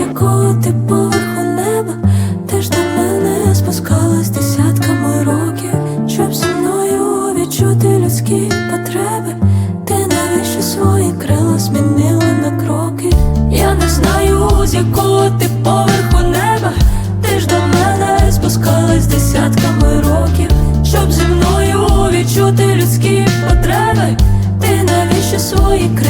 якого ти поверху неба, ти ж до мене спускалась десятками років, щоб зі мною відчути людські потреби. Ти навіщо свої крила змінила на кроки? Я не знаю, з якого ти поверху неба, ти ж до мене спускалась десятками років, щоб зі мною відчути людські потреби. Ти навіщо свої крила